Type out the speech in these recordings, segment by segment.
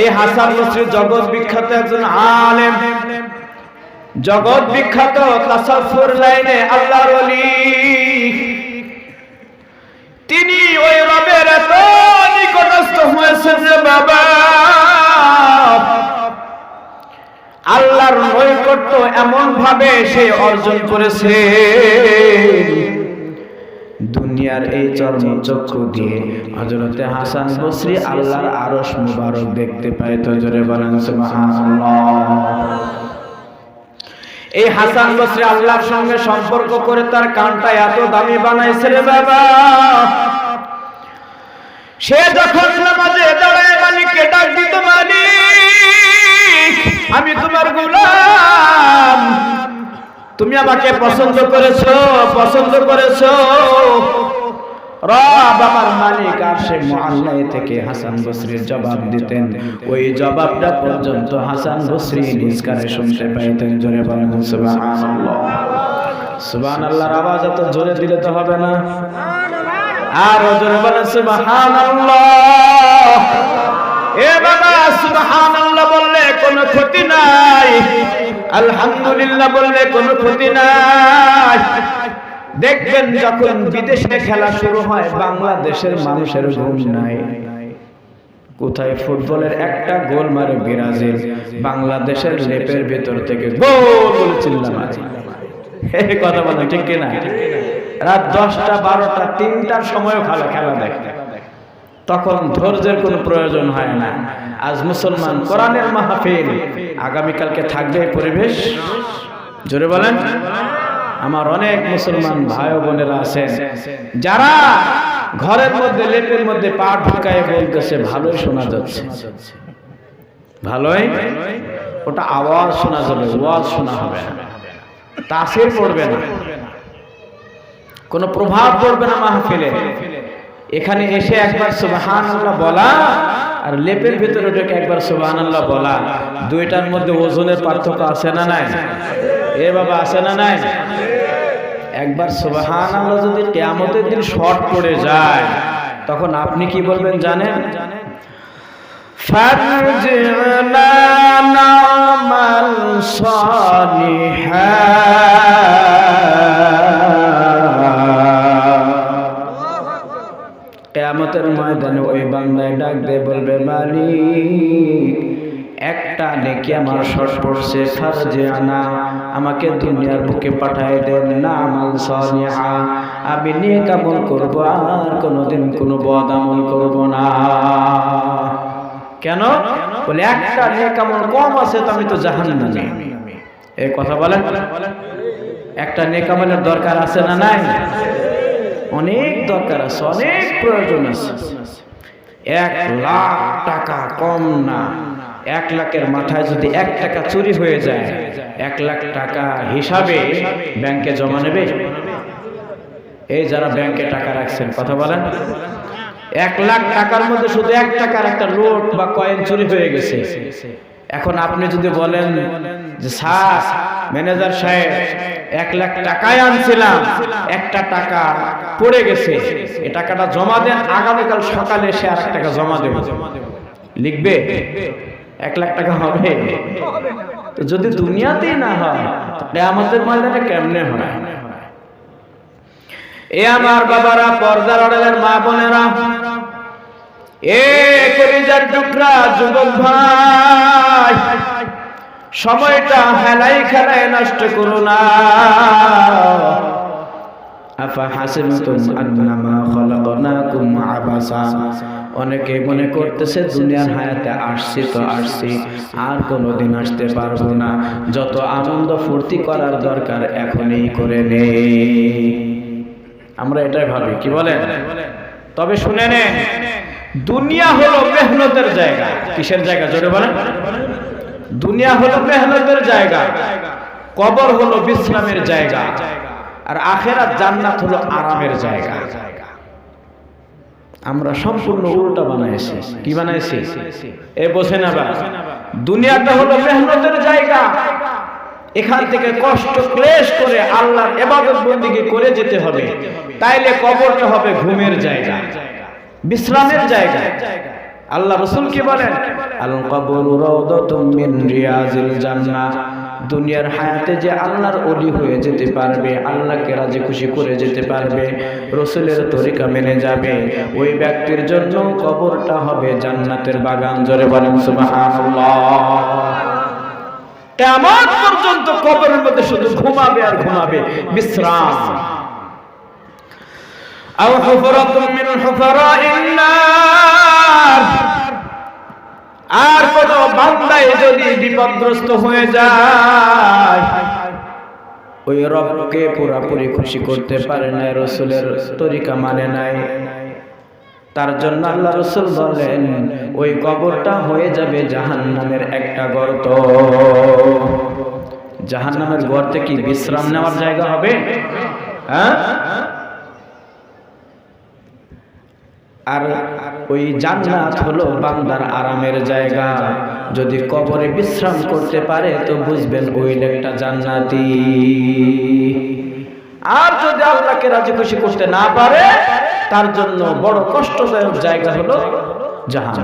এই হাসান বসরি জগৎ বিখ্যাত একজন আলেম। জগৎ বিখ্যাত তাসাফুর লাইনে আল্লাহর ওলি। তিনি ওই রবের এত নিকটস্থ হয়েছেন যে বাবা, আল্লাহর নৈকট্য এমন ভাবে সে অর্জন করেছে। দুনিয়ার এই চর্মচক্ষু দিয়ে হজরতে হাসান বসরি আল্লাহর আরশ মুবারক দেখতে পায় তো জোরে বলেন এই হাসান বসরি আল্লাহর সঙ্গে সম্পর্ক করে তার কানটা এত দামি বানাইছে রে বাবা। সে যখন নামাজে দাঁড়ায়, মালিককে ডাক দিত, মালিক, আমি তোমার গোলাম। তুমি আমাকে পছন্দ করেছ পছন্দ করেছ। রব আমার মালিক আর সে মহল্লায় থেকে হাসান বসরির জবাব দিতেন। ওই জবাবটা পর্যন্ত হাসান বসরি নিজ কানে শুনতে পাইতেন। জোরে বলেন, সুবহানাল্লাহ। সুবহানাল্লাহর আওয়াজ এত জোরে দিলে তো হবে না। আর জোরে বলেন, সুবহানাল্লাহ। এ বাবা, সুবহানাল্লাহ বললে কোনো ক্ষতি নাই। আলহামদুলিল্লাহ বললে কোনো ক্ষতি নাই। দেখবেন যখন বিদেশে খেলা শুরু হয় বাংলাদেশের মানুষের ঘুম নাই। কোথায় ফুটবলের একটা গোল মারে ব্রাজিল বাংলাদেশের লেপের ভেতর থেকে গোল চিল্লা মারে কথা বলে ঠিক কিনা রাত দশটা বারোটা তিনটার সময়ও খেলা খেলা দেখে। তখন ধৈর্যের কোনো প্রয়োজন হয় না। আজ মুসলমান কোরআনের মাহফিল আগামীকালকে থাকবে পরিবেশ। জোরে বলেন। আমার অনেক মুসলমান ভাই বোনেরা আছেন। যারা ঘরের মধ্যে লেপের মধ্যে পা ঢুকায় বলতেছে ভালোই শোনা যাচ্ছে। ভালোই? ওটা আওয়াজ শোনা যাবে ওয়াজ শোনা হবে না। তাসির পড়বে না। কোনো প্রভাব পড়বে না মাহফিলে। এখানে এসে একবার সুবাহান বলা আর লেপের ভিতরে ঢুকে একবার সুবাহান বলা। দুইটার মধ্যে ওজনের পার্থক্য আছে না নাই? এ বাবা আছে না নাই? একবার সুবাহান আল্লাহ যদি কেয়ামতের দিন শর্ট পড়ে যায়, তখন আপনি কি বলবেন জানেন? ফারজিনা নামাল সালিহা। কেয়ামতের ময়দানে ওই বান্দায় ডাক দিয়ে বলবে, মালিক, একটা নেকি আমার শর্ট পড়ছে ফারজে আনা আমাকে দুনিয়ার বুকে পাঠায় দেন না আমাল সালিহা। আমি নেক আমল করব, আর কোনোদিন কোনো বদ আমল করব না। কেন? বলে, একটা নেক আমল কম আছে তো আমি তো জাহান জাহান্নামে। এই কথা বলেন। একটা নেক আমলের দরকার আছে না নাই? অনেক দরকার আছে, অনেক প্রয়োজন আছে। এক লাখ টাকা কম না। এক লাখের মাথায় যদি এক টাকা চুরি হয়ে যায় এক লাখ টাকা হিসাবে ব্যাংকে জমা নেবে? এই যারা ব্যাংকে টাকা রাখছেন, কথা বলেন। এক লাখ টাকার মধ্যে শুধু এক টাকার একটা নোট বা কয়েন চুরি হয়ে গেছে। এখন আপনি যদি বলেন যে, স্যার, ম্যানেজার সাহেব, এক লাখ টাকায় আনছিলাম, একটা টাকা পড়ে গেছে, এ টাকাটা জমা দেন, আগামীকাল সকালে এসে আর টাকা জমা দেব। লিখবে? এক লাখ টাকা হবে? তো যদি দুনিয়াতেই না হয়, তাহলে আমাদের ময়দানে কেমনে হয়? এ আমার বাবারা, পর্দার আড়ালের মা বোনেরা, এ কলিজার টুকরা যুবক ভাই, সময়টা হেলাই খেলায় নষ্ট করো না। আফা হাসিবতুম আন্নামা খলাকনাকুম আবাসা। অনেকে মনে করতেছে দুনিয়ার হায়াতে আসছি তো আসছি, আর কোনোদিন আসতে পারব না। যত আনন্দ ফুর্তি করার দরকার এখনই করে নে আমরা এটাই ভাবি, কি বলেন? তবে শুনে নে দুনিয়া হলো মেহনতের জায়গা। কিসের জায়গা? জোরে বলেন। দুনিয়া হলো মেহনতের জায়গা, কবর হলো বিশ্রামের জায়গা। আর আখেরাত জান্নাত হলো আরামের জায়গা। আমরা সম্পূর্ণ উল্টা বানাইছি। কি বানাইছি? এ বোঝেন আবার দুনিয়াটা হলো মেহনতের জায়গা। এখান থেকে কষ্ট ক্লেশ করে আল্লাহর এবাদত বন্দিকে করে যেতে হবে। তাইলে কবরটা হবে ঘুমের জায়গা, বিশ্রামের জায়গা। আল্লাহ রসুল কি বলেন, আল কবর রাউদাতুম মিন রিয়াজিল দুনিয়ার হায়াতে যে আল্লাহর অলি হয়ে যেতে পারবে, আল্লাহকে রাজি খুশি করে যেতে পারবে, রসুলের তরিকা মেনে যাবে। ওই ব্যক্তির জন্য কবরটা হবে জান্নাতের বাগান। জোরে বলেন কেমন পর্যন্ত কবরের মধ্যে শুধু ঘুমাবে আর ঘুমাবে বিশ্রাম। আও হুফরাতুম মিন হুফারাইন নার আর কোন বান্দায় যদি বিপদগ্রস্ত হয়ে যায়, ওই রবকে পুরাপুরি খুশি করতে পারে না রসুলের তরিকা মানে নাই। তার জন্য আল্লাহ রসুল বলেন ওই কবরটা হয়ে যাবে জাহান নামের একটা গর্ত। জাহান নামের গর্তে কি বিশ্রাম নেওয়ার জায়গা হবে? হ্যাঁ? আর ওই জান্নাত হলো বান্দার আরামের জায়গা। যদি কবরে বিশ্রাম করতে পারে, তো বুঝবেন ওই লোকটা জান্নাতি। আর যদি আল্লাহকে রাজি খুশি করতে না পারে, তার জন্য বড় কষ্টদায়ক জায়গা হলো জাহান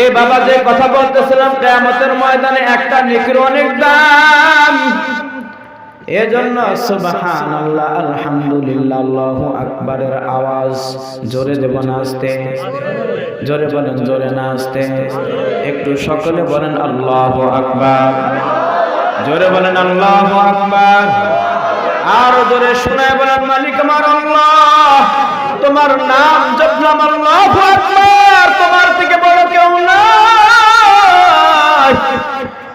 এ বাবা যে কথা বলতেছিলাম, কেয়ামতের ময়দানে একটা নেকির অনেক দাম। এজন্য সুবহানাল্লাহ, আলহামদুলিল্লাহ আল্লাহু আকবারের আওয়াজ জোরে দেব না আসতে। জোরে বলেন, জোরে না আসতে। একটু সকলে বলেন, আল্লাহু আকবার। জোরে বলেন, আল্লাহু আকবার। আর জোরে শোনায় বলেন, মালিক আমার আল্লাহ, তোমার নাম জপলাম আল্লাহু আকবার। তোমার থেকে বড় কেউ নাই।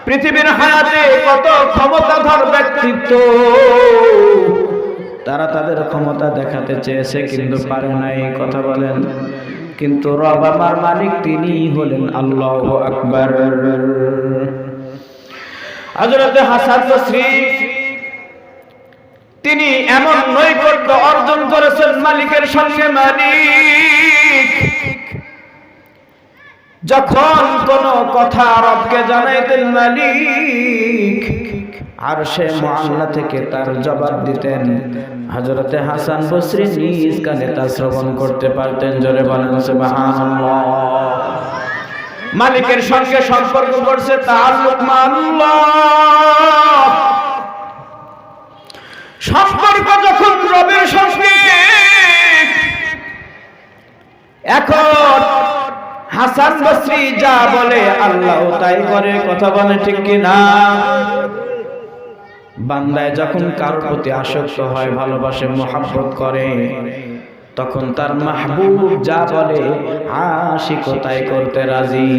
পৃথিবীর হায়াতে কত ক্ষমতাধর ব্যক্তিত্ব। তারা তাদের ক্ষমতা দেখাতে চেয়েছে, কিন্তু পারে নাই কথা বলেন। কিন্তু রব আমার মালিক, তিনি হলেন আল্লাহ আকবর। হজরতে হাসান বসরি, তিনি এমন নৈকট্য অর্জন করেছেন মালিকের সঙ্গে মালিক। যখন কোন কথা রবকে জানাইতেন মালিক, আর সে মহল্লা থেকে তার জবাব দিতেন। হজরতে হাসান বসরি নিজ কানে তা শ্রবণ করতে পারতেন, জোরে বলেন মালিকের সঙ্গে সম্পর্ক করছে তার সম্পর্ক যখন রবের সঙ্গে, এখন হাসান বসরি যা বলে, আল্লাহ তাই করে, কথা বলে, ঠিক কি না বান্দায় যখন কারোর প্রতি আসক্ত হয়, ভালোবাসে, মোহাব্বত করে, তখন তার মাহবুব যা বলে, আশিক তাই করতে রাজি।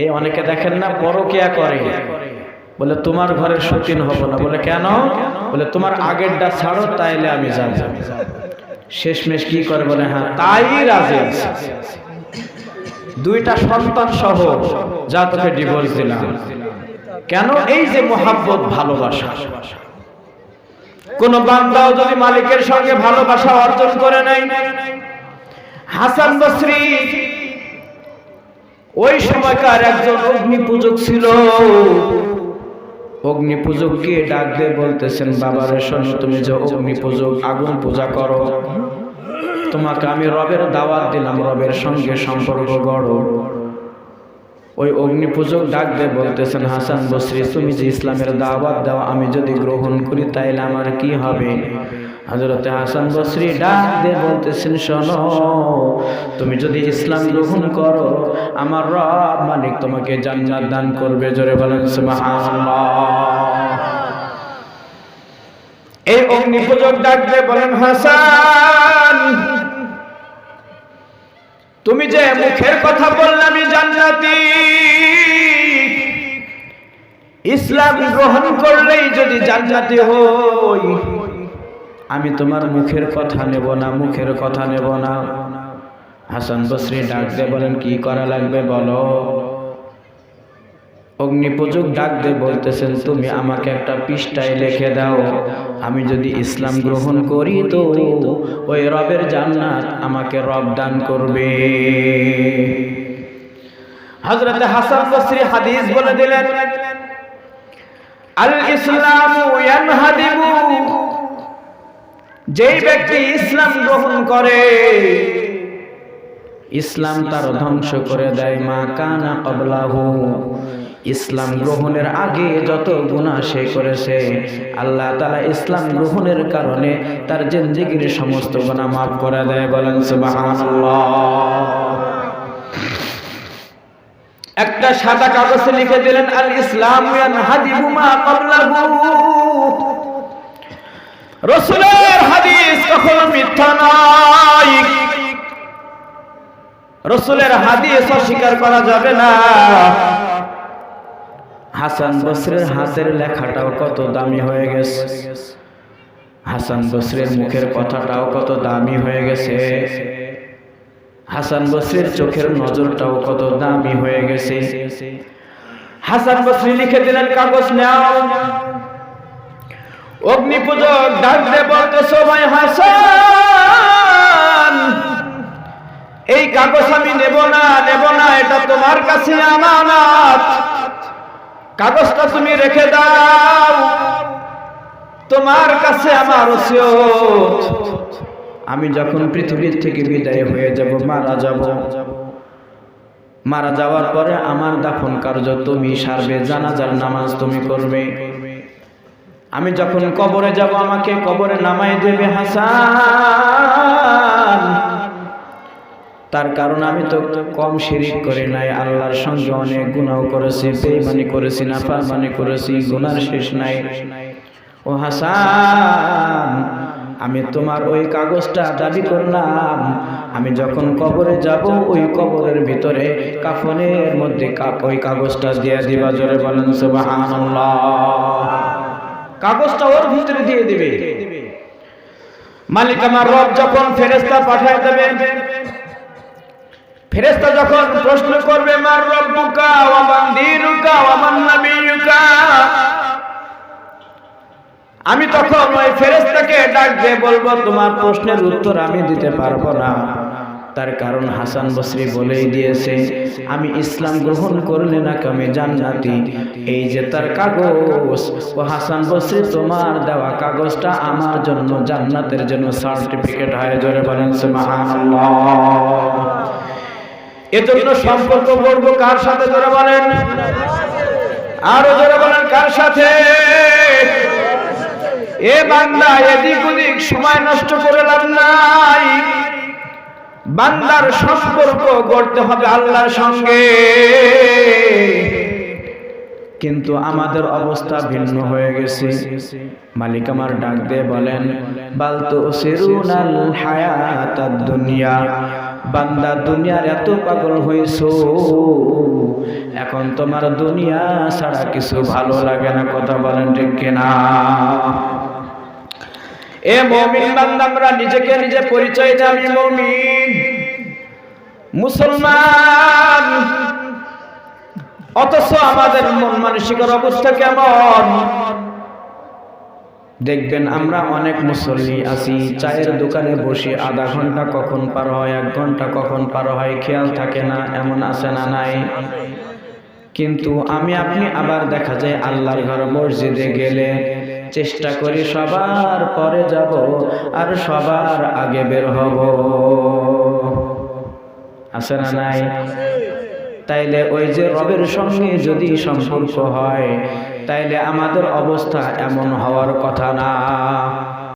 এই অনেকে দেখেন না, পরকিয়া করে। বলে, তোমার ঘরের সতীন হব না। বলে, কেন? বলে, তোমার আগেরটা ছাড়ো, তাইলে আমি যাব। শেষমেশ কি করে বলে? হ্যাঁ তাই রাজি আছে। দুইটা সন্তান সহ যা তোকে ডিভোর্স দিলাম। কেন? এই যে মোহাব্বত, ভালোবাসা। কোন বান্দাও যদি মালিকের সঙ্গে ভালোবাসা অর্জন করে নাই হাসান বসরি ওই সময়কার একজন অগ্নি পূজক ছিল। অগ্নি পূজককে ডাক দিয়ে বলতেছেন, বাবার শোনো, তুমি যে অগ্নি পূজক আগুন পূজা করো। তোমাকে আমি রবের দাওয়াত দিলাম, রবের সঙ্গে সম্পর্ক গড়। ওই অগ্নি পূজক ডাক দিয়ে বলতেছেন, হাসান বসরি, তুমি যে ইসলামের দাওয়াত দাও, আমি যদি গ্রহণ করি তাইলে আমার কি হবে? হজরতে হাসান বসরি ডাক দিয়ে বলতেছেন, শোনো, তুমি যদি ইসলাম গ্রহণ করো, আমার রব মালিক তোমাকে জান্নাত দান করবে। জোরে বলেন এই অগ্নি পূজক ডাক দিয়ে বলেন, হাসান তুমি যে মুখের কথা বললাম জান্নাতি। ইসলাম গ্রহণ করলেই যদি জান্নাতি হই, আমি তোমার মুখের কথা নেব না, মুখের কথা নেব না। হাসান বসরি ডাকতে বলেন, কি করা লাগবে বলো? অগ্নিপূজক ডাক দিয়ে বলতেছেন, তুমি আমাকে একটা পৃষ্ঠায় লিখে দাও। আমি যদি ইসলাম গ্রহণ করি তো ওই রবের জান্নাত আমাকে রব দান করবে। হযরত হাসান বসরি হাদিস বলে দিলেন আল ইসলামু যেই ব্যক্তি ইসলাম গ্রহণ করে, ইসলাম তার ধ্বংস করে দেয়, মা কানা কবলাহু ইসলাম গ্রহণের আগে যত গুনাহ সে করেছে, আল্লাহ তাআলা ইসলাম গ্রহণের কারণে তার জিন্দেগীর সমস্ত গুনাহ মাফ করে দেয়, বলেন একটা সাদা কাগজে লিখে দিলেন, আল ইসলাম রসুলের হাদিস কখনো মিথ্যা নয়। রসুলের হাদিস অস্বীকার করা যাবে না। হাসান বসরের হাতের লেখাটাও কত দামি হয়ে গেছে। হাসান বসরের মুখের কথাটাও কত দামি হয়ে গেছে। হাসান বসরির চোখের নজরটাও কত দামি হয়ে গেছে। হাসান বসরি লিখে দিলেন, কাগজ নেও। অগ্নি পূজক ডাক দে বলতে সময় হাসান, এই কাগজ আমি নেব না নেব না, এটা তোমার কাছে আমানত। কাগজটা তুমি রেখে দাও। তোমার কাছে আমার আমি যখন পৃথিবীর থেকে বিদায় হয়ে যাব, মারা যাব। মারা যাওয়ার পরে আমার দাফন কার্য তুমি সারবে, জানাজার নামাজ তুমি করবে। আমি যখন কবরে যাব, আমাকে কবরে নামাই দেবে হাসান। তার কারণ আমি তো কম শিরিক করি নাই, আল্লাহর সঙ্গে অনেক গুনাহ করেছি বেইমানি করেছি, নাফরমানি করেছি গুনার শেষ নাই। ও হাসান, আমি তোমার ওই কাগজটা দাবি করলাম, আমি যখন কবরে যাব, ওই কবরের ভিতরে কাফনের মধ্যে ওই কাগজটা দিয়ে দিবা, জোরে বলেন কাগজটা ওর ভিতরে দিয়ে দিবে। মালিক আমার রব যখন ফেরেস্তা পাঠায় দেবে ফেরেস্তা যখন প্রশ্ন করবে, মার রব্বুকা দীনুকা নাবিয়ুকা? আমি তখন ওই ফেরেস্তাকে ডাক দিয়ে বলব, তোমার প্রশ্নের উত্তর আমি দিতে পারব না। তার কারণ হাসান বসরি বলেই দিয়েছে, আমি ইসলাম গ্রহণ করলে না আমি জান্নাতি? এই যে তার কাগজ, ও হাসান বসরি, তোমার দেওয়া কাগজটা আমার জন্য জান্নাতের জন্য সার্টিফিকেট হয়। জোরে বলেন এজন্য সম্পর্ক করব কার সাথে জোরে বলেন? আরও জোরে বলেন কার সাথে? এ বান্দা এদিক ওদিক সময় নষ্ট করে লাভ নাই। বান্দার সম্পর্ক গড়তে হবে আল্লাহর সঙ্গে। কিন্তু আমাদের অবস্থা ভিন্ন হয়ে গেছে। মালিক আমার ডাক দিয়ে বলেন, বালতো সিরুনাল হায়াতাদ দুনিয়া বান্দা দুনিয়ার এত পাগল হয়েছ এখন তোমার দুনিয়া ছাড়া কিছু ভালো লাগে না, কথা বলেন ঠিক কিনা? এ মমিন বান্দা, আমরা নিজেকে নিজে পরিচয় জানি, মমিন। মুসলমান। অথচ আমাদের মন মানসিকের অবস্থা কেমন? দেখবেন আমরা অনেক মুসল্লি আছি, চায়ের দোকানে বসে আধা ঘণ্টা কখন পার হয়, এক ঘণ্টা কখন পার হয়, খেয়াল থাকে না, এমন আছে না নাই। কিন্তু আমি, আপনি আবার দেখা যায় আল্লাহর ঘর মসজিদে গেলে চেষ্টা করি, সবার পরে যাব আর সবার আগে বের হব। আছে না নাই? তাইলে ওই যে রবের সঙ্গে যদি সম্পর্ক হয় তাইলে আমাদের অবস্থা এমন হওয়ার কথা না।